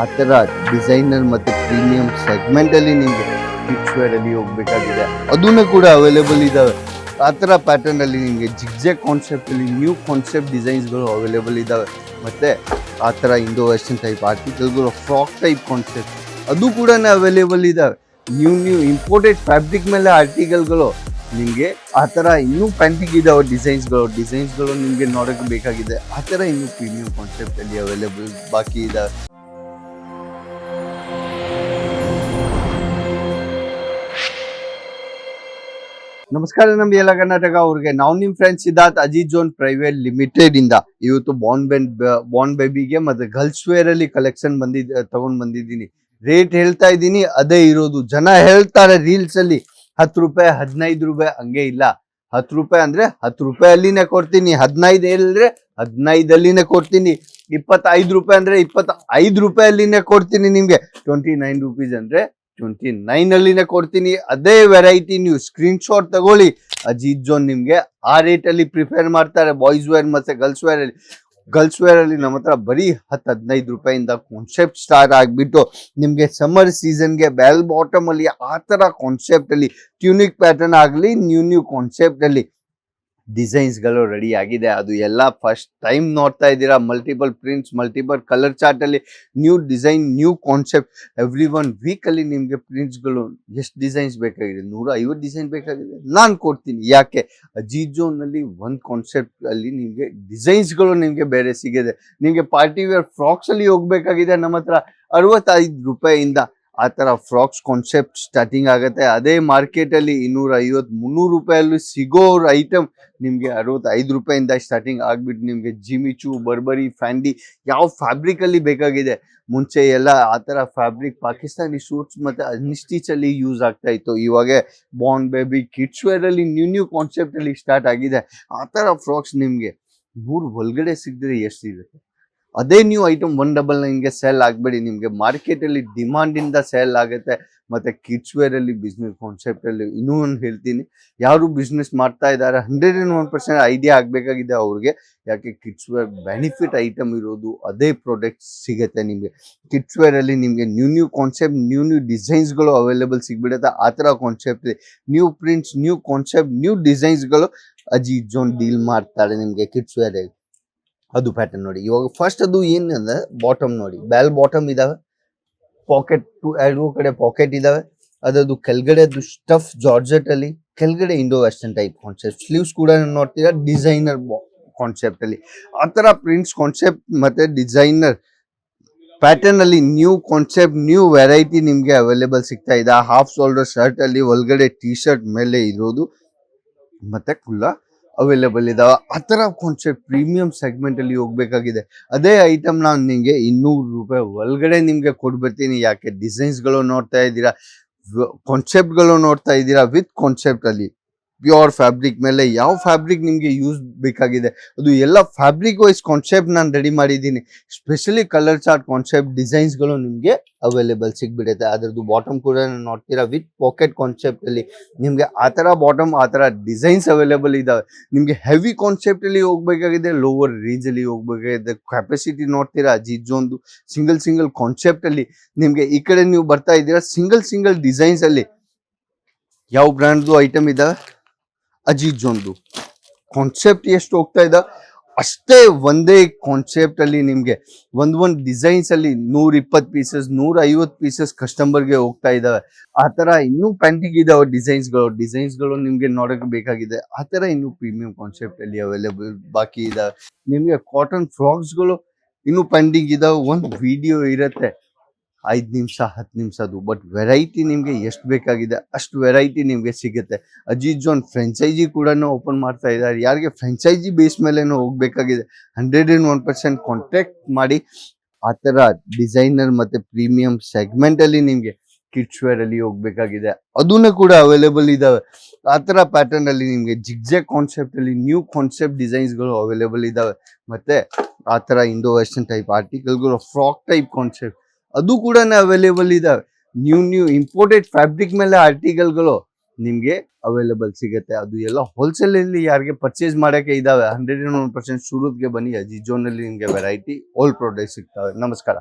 ಆ ಥರ ಡಿಸೈನರ್ ಮತ್ತು ಪ್ರೀಮಿಯಂ ಸೆಗ್ಮೆಂಟಲ್ಲಿ ನಿಮಗೆ ಕಿಡ್ಸ್ ವೇರಲ್ಲಿ ಹೋಗಬೇಕಾಗಿದೆ. ಅದನ್ನು ಕೂಡ ಅವೈಲೇಬಲ್ ಇದ್ದಾವೆ ಆ ಥರ ಪ್ಯಾಟರ್ನಲ್ಲಿ ನಿಮಗೆ ಜಿಗ್ಜೆ ಕಾನ್ಸೆಪ್ಟಲ್ಲಿ ನ್ಯೂ ಕಾನ್ಸೆಪ್ಟ್ ಡಿಸೈನ್ಸ್ಗಳು ಅವೈಲೇಬಲ್ ಇದ್ದಾವೆ ಮತ್ತು ಆ ಥರ ಇಂಡೋ ವೆಸ್ಟರ್ನ್ ಟೈಪ್ ಆರ್ಟಿಕಲ್ಗಳು ಫ್ರಾಕ್ ಟೈಪ್ ಕಾನ್ಸೆಪ್ಟ್ ಅದು ಕೂಡ ಅವೈಲೇಬಲ್ ಇದ್ದಾವೆ ನ್ಯೂ ನ್ಯೂ ಇಂಪೋರ್ಟೆಡ್ ಫ್ಯಾಬ್ರಿಕ್ ಮೇಲೆ ಆರ್ಟಿಕಲ್ಗಳು ನಿಮಗೆ ಆ ಥರ ಇನ್ನೂ ಪ್ಯಾಂಟಿಂಗ್ ಇದಾವೆ ಡಿಸೈನ್ಸ್ಗಳು ಡಿಸೈನ್ಸ್ಗಳು ನಿಮಗೆ ನೋಡೋಕ್ಕೆ ಬೇಕಾಗಿದೆ. ಆ ಥರ ಇನ್ನೂ ಪ್ರೀಮಿಯಂ ಕಾನ್ಸೆಪ್ಟಲ್ಲಿ ಅವೈಲೇಬಲ್ ಬಾಕಿ ಇದಾವೆ. ನಮಸ್ಕಾರ ನಮ್ಮ ಎಲ್ಲ ಕರ್ನಾಟಕ ಅವ್ರಿಗೆ. ನಾವು ನಿಮ್ friends Siddharth Ajith zone private limited ಇಂದ ಇವತ್ತು ಬಾನ್ ಬೆನ್ ಬಾನ್ ಬೇಬಿಗೆ ಮತ್ತೆ ಗರ್ಲ್ಸ್ ವೇರ್ ಅಲ್ಲಿ ಕಲೆಕ್ಷನ್ ಬಂದಿದ್ ತಗೊಂಡ್ ಬಂದಿದ್ದೀನಿ. ರೇಟ್ ಹೇಳ್ತಾ ಇದ್ದೀನಿ, ಅದೇ ಇರೋದು. ಜನ ಹೇಳ್ತಾರೆ ರೀಲ್ಸ್ ಅಲ್ಲಿ, ಹತ್ತು ರೂಪಾಯಿ, ಹದಿನೈದು ರೂಪಾಯಿ ಹಂಗೆ ಇಲ್ಲ. ಹತ್ತು ರೂಪಾಯಿ ಅಂದ್ರೆ ಹತ್ತು ರೂಪಾಯಿ ಅಲ್ಲಿನೇ ಕೊಡ್ತೀನಿ, ಹದಿನೈದು ಹೇಳಿದ್ರೆ ಹದಿನೈದಲ್ಲಿನೇ ಕೊಡ್ತೀನಿ. ಇಪ್ಪತ್ತೈದು ರೂಪಾಯಿ ಅಂದ್ರೆ ಇಪ್ಪತ್ತ ರೂಪಾಯಿ ಅಲ್ಲಿನೇ ಕೊಡ್ತೀನಿ ನಿಮ್ಗೆ. ಟ್ವೆಂಟಿ ನೈನ್ ರುಪೀಸ್ ಅಂದ್ರೆ ಟ್ವೆಂಟಿ ನೈನ್ ಅಲ್ಲಿನೇ ಕೊಡ್ತೀನಿ. ಅದೇ ವೆರೈಟಿ ನೀವು ಸ್ಕ್ರೀನ್ ಶಾಟ್ ತಗೊಳ್ಳಿ. ಅಜಿತ್ ಜೋನ್ ನಿಮ್ಗೆ ಆ ರೇಟಲ್ಲಿ ಪ್ರಿಫೇರ್ ಮಾಡ್ತಾರೆ. ಬಾಯ್ಸ್ ವೇರ್ ಮತ್ತು ಗರ್ಲ್ಸ್ ವೇರಲ್ಲಿ ಗರ್ಲ್ಸ್ ವೇರಲ್ಲಿ ನಮ್ಮ ಹತ್ರ ಬರೀ ಹತ್ತು ಹದಿನೈದು ರೂಪಾಯಿಂದ ಕಾನ್ಸೆಪ್ಟ್ ಸ್ಟಾರ್ಟ್ ಆಗಿಬಿಟ್ಟು ನಿಮಗೆ ಸಮ್ಮರ್ ಸೀಸನ್ಗೆ ಬೆಲ್ ಬಾಟಮಲ್ಲಿ ಆ ಥರ ಕಾನ್ಸೆಪ್ಟಲ್ಲಿ ಟ್ಯೂನಿಕ್ ಪ್ಯಾಟರ್ನ್ ಆಗಲಿ ನ್ಯೂ ನ್ಯೂ ಕಾನ್ಸೆಪ್ಟ್ ಅಲ್ಲಿ ಡಿಸೈನ್ಸ್ಗಳು ರೆಡಿ ಆಗಿದೆ. ಅದು ಎಲ್ಲ ಫಸ್ಟ್ ಟೈಮ್ ನೋಡ್ತಾ ಇದ್ದೀರಾ? Multiple prints multiple colour ಚಾರ್ಟಲ್ಲಿ new design new concept every one ವೀಕಲ್ಲಿ ನಿಮಗೆ ಪ್ರಿಂಟ್ಸ್ಗಳು ಎಷ್ಟು ಡಿಸೈನ್ಸ್ ಬೇಕಾಗಿದೆ? ನೂರ ಐವತ್ತು ಡಿಸೈನ್ ಬೇಕಾಗಿದೆ? ನಾನು ಕೊಡ್ತೀನಿ. ಯಾಕೆ? ಅಜೀಜೋನಲ್ಲಿ ಜೋನ್ನಲ್ಲಿ ಒಂದು ಕಾನ್ಸೆಪ್ಟಲ್ಲಿ ನಿಮ್ಗೆ ಡಿಸೈನ್ಸ್ಗಳು ನಿಮಗೆ ಬೇರೆ ಸಿಗಿದೆ. ನಿಮಗೆ ಪಾರ್ಟಿ ವೇರ್ ಫ್ರಾಕ್ಸ್ ಅಲ್ಲಿ ಹೋಗ್ಬೇಕಾಗಿದೆ ನಮ್ಮ ಹತ್ರ. ಅರವತ್ತೈದು ರೂಪಾಯಿಯಿಂದ ಆ ಥರ ಫ್ರಾಕ್ಸ್ ಕಾನ್ಸೆಪ್ಟ್ ಸ್ಟಾರ್ಟಿಂಗ್ ಆಗುತ್ತೆ. ಅದೇ ಮಾರ್ಕೆಟಲ್ಲಿ ಇನ್ನೂರ ಐವತ್ತು ಮುನ್ನೂರು ರೂಪಾಯಲ್ಲಿ ಸಿಗೋ ಐಟಮ್ ನಿಮಗೆ ಅರವತ್ತೈದು ರೂಪಾಯಿಂದ ಸ್ಟಾರ್ಟಿಂಗ್ ಆಗಿಬಿಟ್ಟು ನಿಮಗೆ ಜಿಮಿಚು ಬರ್ಬರಿ ಫ್ಯಾಂಡಿ ಯಾವ ಫ್ಯಾಬ್ರಿಕಲ್ಲಿ ಬೇಕಾಗಿದೆ. ಮುಂಚೆ ಎಲ್ಲ ಆ ಥರ ಫ್ಯಾಬ್ರಿಕ್ ಪಾಕಿಸ್ತಾನಿ ಸೂಟ್ಸ್ ಮತ್ತು ಅನ್ಸ್ಟಿಚಲ್ಲಿ ಯೂಸ್ ಆಗ್ತಾ ಇತ್ತು. ಇವಾಗ ಬಾಂಡ್ ಬೇಬಿ ಕಿಡ್ಸ್ ವೇರಲ್ಲಿ ನ್ಯೂ ನ್ಯೂ ಕಾನ್ಸೆಪ್ಟಲ್ಲಿ ಸ್ಟಾರ್ಟ್ ಆಗಿದೆ. ಆ ಥರ ಫ್ರಾಕ್ಸ್ ನಿಮಗೆ ನೂರು ಒಳಗಡೆ ಸಿಗದ್ರೆ ಎಷ್ಟಿರುತ್ತೆ ಅದೇ ನ್ಯೂ ಐಟಮ್ ಒನ್ ಡಬಲ್ ನೈನ್ಗೆ ಸೆಲ್ ಆಗಬೇಡಿ. ನಿಮಗೆ ಮಾರ್ಕೆಟಲ್ಲಿ ಡಿಮಾಂಡಿಂದ ಸೇಲ್ ಆಗುತ್ತೆ. ಮತ್ತು ಕಿಡ್ಸ್ ವೇರಲ್ಲಿ ಬಿಸ್ನೆಸ್ ಕಾನ್ಸೆಪ್ಟಲ್ಲಿ ಇನ್ನೂ ಒಂದು ಹೇಳ್ತೀನಿ. ಯಾರು ಬಿಸ್ನೆಸ್ ಮಾಡ್ತಾ ಇದ್ದಾರೆ hundred and one percent idea ಆಗಬೇಕಾಗಿದೆ ಅವ್ರಿಗೆ. ಯಾಕೆ ಕಿಡ್ಸ್ ವೇರ್ ಬೆನಿಫಿಟ್ ಐಟಮ್ ಇರೋದು, ಅದೇ ಪ್ರಾಡಕ್ಟ್ ಸಿಗುತ್ತೆ ನಿಮಗೆ. ಕಿಡ್ಸ್ ವೇರಲ್ಲಿ ನಿಮಗೆ new new concept new new ಡಿಸೈನ್ಸ್ಗಳು available ಸಿಗ್ಬಿಡುತ್ತೆ. ಆ ಥರ concept new prints new concept new ಡಿಸೈನ್ಸ್ಗಳು ಅಜಿ zone deal ಮಾಡ್ತಾರೆ ನಿಮಗೆ ಕಿಡ್ಸ್ ವೇರಲ್ಲಿ ಅದು ಪ್ಯಾಟರ್ನ್ ನೋಡಿ. ಇವಾಗ ಫಸ್ಟ್ ಅದು ಏನು ಅಂದ್ರೆ ಬಾಟಮ್ ನೋಡಿ. ಬ್ಯಾಲ್ ಬಾಟಮ್ ಇದಾವೆ. ಪಾಕೆಟ್ ಟು ಎರಡು ಕಡೆ ಪಾಕೆಟ್ ಇದಾವೆ. ಅದದು ಕೆಳಗಡೆ ಅದು ಸ್ಟಫ್ ಜಾರ್ಜೆಟ್ ಅಲ್ಲಿ, ಕೆಳಗಡೆ Indo western type concept sleeves ಕೂಡ ನೋಡ್ತೀರಾ? ಡಿಸೈನರ್ ಕಾನ್ಸೆಪ್ಟ್ ಅಲ್ಲಿ. ಆ ತರ ಪ್ರಿಂಟ್ಸ್ ಕಾನ್ಸೆಪ್ಟ್ ಮತ್ತೆ ಡಿಸೈನರ್ ಪ್ಯಾಟರ್ನ್ ಅಲ್ಲಿ ನ್ಯೂ ಕಾನ್ಸೆಪ್ಟ್ ನ್ಯೂ ವೆರೈಟಿ ನಿಮ್ಗೆ ಅವೈಲೇಬಲ್ ಸಿಗ್ತಾ ಇದೆ. ಹಾಫ್ ಶೋಲ್ಡರ್ ಶರ್ಟ್ ಅಲ್ಲಿ ಒಳಗಡೆ ಟಿ ಶರ್ಟ್ ಮೇಲೆ ಇರೋದು. ಮತ್ತೆ ಕುಲ್ಲ ಅವೈಲೇಬಲ್ ಇದಾವೆ. ಆ ಥರ ಕಾನ್ಸೆಪ್ಟ್ ಪ್ರೀಮಿಯಂ ಸೆಗ್ಮೆಂಟಲ್ಲಿ ಹೋಗ್ಬೇಕಾಗಿದೆ. ಅದೇ ಐಟಮ್ ನಾನು ನಿಮಗೆ ಇನ್ನೂರು ರೂಪಾಯಿ ಒಳಗಡೆ ನಿಮಗೆ ಕೊಡ್ಬಿಡ್ತೀನಿ ಯಾಕೆ? ಡಿಸೈನ್ಸ್ಗಳು ನೋಡ್ತಾ ಇದ್ದೀರಾ? ಕಾನ್ಸೆಪ್ಟ್ಗಳು ನೋಡ್ತಾ ಇದ್ದೀರಾ? ವಿತ್ ಕಾನ್ಸೆಪ್ಟ್ ಅಲ್ಲಿ. ಪ್ಯೂರ್ ಫ್ಯಾಬ್ರಿಕ್ ಮೇಲೆ ಯಾವ ಫ್ಯಾಬ್ರಿಕ್ ನಿಮಗೆ ಯೂಸ್ ಬೇಕಾಗಿದೆ? ಅದು ಎಲ್ಲ ಫ್ಯಾಬ್ರಿಕ್ ವೈಸ್ ಕಾನ್ಸೆಪ್ಟ್ ನಾನು ರೆಡಿ ಮಾಡಿದ್ದೀನಿ. ಸ್ಪೆಷಲಿ ಕಲರ್ ಚಾರ್ಟ್ ಕಾನ್ಸೆಪ್ಟ್ ಡಿಸೈನ್ಸ್ಗಳು ನಿಮಗೆ ಅವೈಲೇಬಲ್ ಸಿಗ್ಬಿಡುತ್ತೆ. ಅದರದ್ದು ಬಾಟಮ್ ಕೂಡ ನೋಡ್ತೀರಾ? ವಿತ್ ಪಾಕೆಟ್ ಕಾನ್ಸೆಪ್ಟ್ ಅಲ್ಲಿ ನಿಮಗೆ ಆ ಥರ ಬಾಟಮ್ ಆ ಥರ ಡಿಸೈನ್ಸ್ ಅವೈಲೇಬಲ್ ಇದ್ದಾವೆ ನಿಮಗೆ ಹೆವಿ ಕಾನ್ಸೆಪ್ಟ್ ಅಲ್ಲಿ ಹೋಗ್ಬೇಕಾಗಿದೆ ಲೋವರ್ ರೇಂಜಲ್ಲಿ ಹೋಗ್ಬೇಕಾಗಿದೆ. ಕೆಪಾಸಿಟಿ ನೋಡ್ತೀರಾ? ಜಿಜ್ಜೊಂದು ಸಿಂಗಲ್ ಸಿಂಗಲ್ ಕಾನ್ಸೆಪ್ಟ್ ಅಲ್ಲಿ ನಿಮಗೆ ಈ ಕಡೆ ನೀವು ಬರ್ತಾ ಇದ್ದೀರಾ? ಸಿಂಗಲ್ ಸಿಂಗಲ್ ಡಿಸೈನ್ಸ್ ಅಲ್ಲಿ ಯಾವ ಬ್ರ್ಯಾಂಡ್ದು ಐಟಮ್ ಇದಾವೆ? ಅಜಿತ್ ಜೊಂದು ಕಾನ್ಸೆಪ್ಟ್ ಎಷ್ಟು ಹೋಗ್ತಾ ಇದ್ದ ಅಷ್ಟೇ ಒಂದೇ ಕಾನ್ಸೆಪ್ಟ್ ಅಲ್ಲಿ ನಿಮ್ಗೆ ಒಂದ್ ಒಂದ್ ಡಿಸೈನ್ಸ್ ಅಲ್ಲಿ ನೂರ ಇಪ್ಪತ್ತು ಪೀಸಸ್ ನೂರ ಐವತ್ತು ಪೀಸಸ್ ಕಸ್ಟಮರ್ಗೆ ಹೋಗ್ತಾ ಇದಾವೆ. ಆ ತರ ಇನ್ನೂ ಪ್ಯಾಂಟಿಂಗ್ ಇದಾವೆ ಡಿಸೈನ್ಸ್ಗಳು ಡಿಸೈನ್ಸ್ಗಳು ನಿಮ್ಗೆ ನೋಡಕ್ ಬೇಕಾಗಿದೆ. ಆ ತರ ಇನ್ನೂ ಪ್ರೀಮಿಯಂ ಕಾನ್ಸೆಪ್ಟ್ ಅಲ್ಲಿ ಅವೈಲೇಬಲ್ ಬಾಕಿ ಇದಾವೆ. ನಿಮ್ಗೆ ಕಾಟನ್ ಫ್ರಾಕ್ಸ್ಗಳು ಇನ್ನೂ ಪೆಂಡಿಂಗ್ ಇದಾವೆ. ಒಂದು ವಿಡಿಯೋ ಇರುತ್ತೆ. ಐದು ನಿಮಿಷ, ಹತ್ತು ನಿಮಿಷದ್ದು ಬಟ್ ವೆರೈಟಿ ನಿಮಗೆ ಎಷ್ಟು ಬೇಕಾಗಿದೆ, ಅಷ್ಟು ವೆರೈಟಿ ನಿಮಗೆ ಸಿಗುತ್ತೆ. ಅಜೀಜ್ ಜೋನ್ ಫ್ರೆಂಚೈಜಿ ಕೂಡ ಓಪನ್ ಮಾಡ್ತಾ ಇದ್ದಾರೆ ಯಾರಿಗೆ ಫ್ರೆಂಚೈಜಿ ಬೇಸ್ ಮೇಲೆ ಹೋಗ್ಬೇಕಾಗಿದೆ hundred and one percent contact ಮಾಡಿ, ಆ ಥರ ಡಿಸೈನರ್ ಮತ್ತು ಪ್ರೀಮಿಯಂ ಸೆಗ್ಮೆಂಟಲ್ಲಿ ನಿಮಗೆ ಕಿಡ್ಸ್ ವೇರಲ್ಲಿ ಹೋಗಬೇಕಾಗಿದೆ. ಅದನ್ನು ಕೂಡ ಅವೈಲೇಬಲ್ ಇದ್ದಾವೆ ಆ ಥರ ಪ್ಯಾಟರ್ನಲ್ಲಿ ನಿಮಗೆ ಜಿಗ್ಜೆ ಕಾನ್ಸೆಪ್ಟಲ್ಲಿ ನ್ಯೂ ಕಾನ್ಸೆಪ್ಟ್ ಡಿಸೈನ್ಸ್ಗಳು ಅವೈಲೇಬಲ್ ಇದ್ದಾವೆ ಮತ್ತು ಆ ಥರ ಇಂಡೋ ವೆಸ್ಟರ್ನ್ ಟೈಪ್ ಆರ್ಟಿಕಲ್ಗಳು ಫ್ರಾಕ್ ಟೈಪ್ ಕಾನ್ಸೆಪ್ಟ್ ಅದು ಕೂಡ ಅವೈಲೇಬಲ್ ಇದಾವೆ. ನ್ಯೂ ನ್ಯೂ ಇಂಪೋರ್ಟೆಡ್ ಫ್ಯಾಬ್ರಿಕ್ ಮೇಲೆ ಆರ್ಟಿಕಲ್ಗಳು ನಿಮಗೆ ಅವೈಲೇಬಲ್ ಸಿಗುತ್ತೆ. ಅದು ಎಲ್ಲ ಹೋಲ್ಸೇಲ್ ಅಲ್ಲಿ ಯಾರಿಗೆ ಪರ್ಚೇಸ್ ಮಾಡಕ್ಕೆ ಇದಾವೆ. ಹಂಡ್ರೆಡ್ ಅಂಡ್ ಒನ್ ಪರ್ಸೆಂಟ್ ಶುರುಗೆ ಬನ್ನಿ. ಅಜಿಜೋನಲ್ಲಿ ನಿಮಗೆ ವೆರೈಟಿ ಓಲ್ಡ್ ಪ್ರಾಡಕ್ಟ್ ಸಿಗ್ತವೆ. ನಮಸ್ಕಾರ.